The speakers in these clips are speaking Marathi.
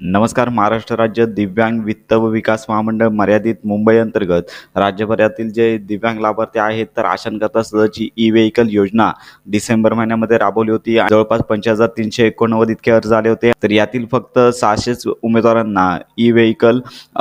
नमस्कार महाराष्ट्र राज्य दिव्यांग वित्त व विकास महामंडळ मर्यादित मुंबई अंतर्गत राज्यभरातील जे दिव्यांग लाभार्थी आहेत तर आशनकर्ता सदरची ई व्हेकल योजना डिसेंबर महिन्यामध्ये राबवली होती जवळपास पंचवीस हजार तीनशे एकोणनव्वद इतके अर्ज आले होते. तर यातील फक्त सहाशेच उमेदवारांना ई व्हेकल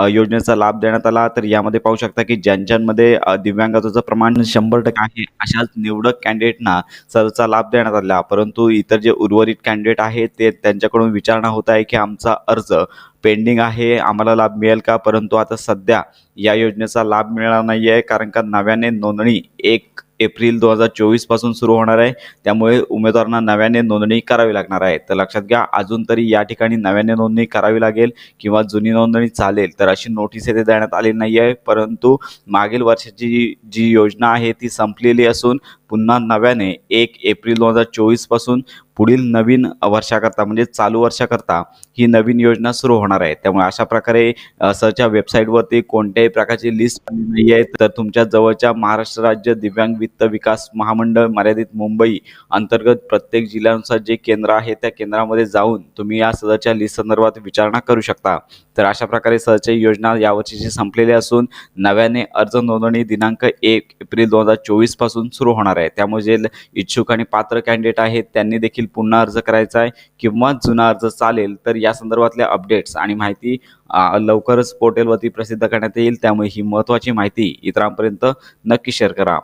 योजनेचा लाभ देण्यात आला. तर यामध्ये पाहू शकता की ज्यांच्यामध्ये दिव्यांगत्वाचं प्रमाण शंभर टक्के आहे अशाच निवडक कॅन्डिडेटना सरचा लाभ देण्यात आला. परंतु इतर जे उर्वरित कॅन्डिडेट आहेत ते त्यांच्याकडून विचारणा होत आहे की आमचा अर्ज the पेंडिंग आहे आम्हाला लाभ मिळेल का? परंतु आता सध्या या योजनेचा लाभ मिळणार नाही आहे कारण का नव्याने नोंदणी एक एप्रिल दोन हजार चोवीसपासून सुरू होणार आहे. त्यामुळे उमेदवारांना नव्याने नोंदणी करावी लागणार आहे. तर लक्षात घ्या अजून तरी या ठिकाणी नव्याने नोंदणी करावी लागेल किंवा जुनी नोंदणी चालेल तर अशी नोटीस येथे देण्यात आली नाही आहे परंतु मागील वर्षाची जी- योजना आहे ती संपलेली असून पुन्हा नव्याने एक एप्रिल दोन हजार चोवीसपासून पुढील नवीन वर्षाकरता म्हणजे चालू वर्षाकरता ही नवीन योजना सुरू होणार आहे. त्यामुळे अशा प्रकारे सरच्या वेबसाईटवरती कोणत्याही प्रकारची लिस्ट नाही आहे. तर तुमच्या जवळच्या महाराष्ट्र राज्य दिव्यांग वित्त विकास महामंडळ मर्यादित मुंबई अंतर्गत प्रत्येक जिल्ह्यानुसार जे केंद्र आहे त्या केंद्रामध्ये जाऊन तुम्ही या सदरच्या लिस्ट संदर्भात विचारणा करू शकता. तर अशा प्रकारे सरची योजना यावर्षीची संपलेली असून नव्याने अर्ज नोंदणी दिनांक एक एप्रिल दोन हजार चोवीसपासून सुरू होणार आहे. त्यामुळे जे इच्छुक आणि पात्र कॅन्डिडेट आहेत त्यांनी देखील पुन्हा अर्ज करायचा आहे किंवा जुना अर्ज चालेल तर या संदर्भातल्या अपडेट्स आणि माहिती लवकरच पोर्टलवरती प्रसिद्ध करण्यात येईल. त्यामुळे ही महत्त्वाची माहिती इतरांपर्यंत नक्की शेअर करा.